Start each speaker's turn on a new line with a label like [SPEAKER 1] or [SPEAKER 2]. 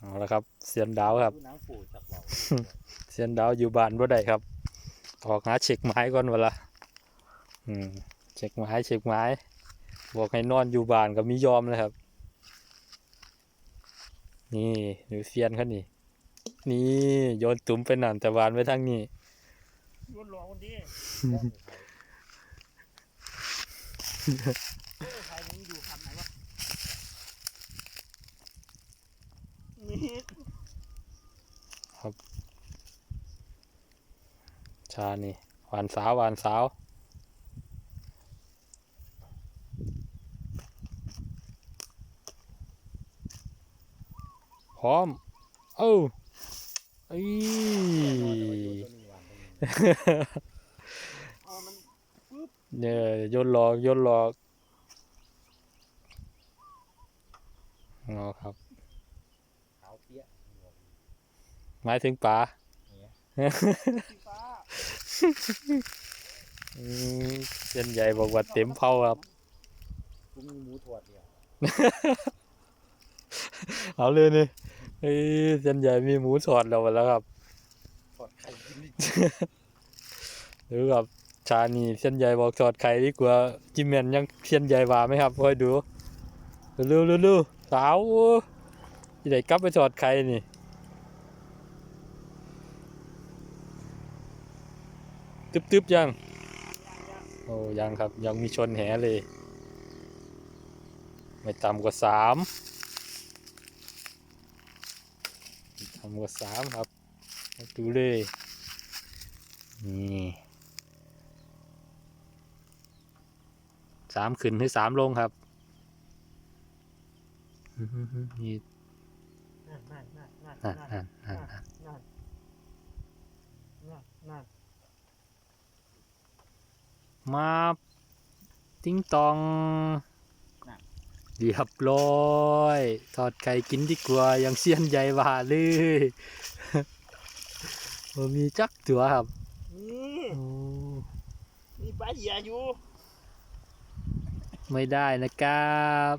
[SPEAKER 1] เอาละครับเสียนดาวครับ
[SPEAKER 2] ดูหนังปู่จากเบา
[SPEAKER 1] เสียนดาวอยู่บ้านบ่ได้ครับออกหาเช็คไม้ก่อนเวละอืมเช็คไม้เช็คไม้ บอกให้นอนอยู่บ้านก็มียอมเลยครับ นี่ดูเซียนเขานี่ นี่โยนตุ้มไปนั่นแต่วานไว้ทางนี้
[SPEAKER 2] รุ่นหลวงคนดีใครมึงอยู่คำไหนวะนี่ ครับ
[SPEAKER 1] ชานี่หวานสาวหวานสาวพร้อม เอ้าไอ้เนี่ยโยนหลอกโยนหลอกเอาครับ
[SPEAKER 2] ขาเปี้ย
[SPEAKER 1] หมายถึงปลา
[SPEAKER 2] สีฟ้า
[SPEAKER 1] อืมเส้นใหญ่บอกว่าเต็มเผาครับ
[SPEAKER 2] กูมีหมูถวดเดียว
[SPEAKER 1] เอาเลยนี่เฮ้ยเส้นใหญ่มีหมูสอดเราไปแล้วครับ
[SPEAKER 2] ถอดไข่กินดิ
[SPEAKER 1] หรือกับชานีเส้นใหญ่บอกสอดไข่ดีกว่าจิมแมนยังเส้นใหญ่กว่าไหมครับคอยดูเร็วๆเร็วๆสาวที่ไหนกลับไปสอดไข่นี่ ตึ๊บๆยังโอ้ยังครับยังมีชนแหเลย ไม่ต่ำกว่าสามไม่ต่ำกว่าสามครับดูเลยนี่สามขึ้นหรือสามลงครับอื้อหือหือนี่
[SPEAKER 2] นั่นนั่นนั่นนั่น
[SPEAKER 1] นั่น
[SPEAKER 2] นั่น
[SPEAKER 1] นั่นนั่นนั่น
[SPEAKER 2] นั่นนั่นนั่น
[SPEAKER 1] มาติ้งตองเรียบร้อยทอดไข่กินดีกว่ายังเสี้ยนใหญ่หว่าเลยบ่มีจักตัวครับ
[SPEAKER 2] นี่
[SPEAKER 1] โอ้
[SPEAKER 2] มีปลาเหยียอยู่
[SPEAKER 1] ไม่ได้นะครับ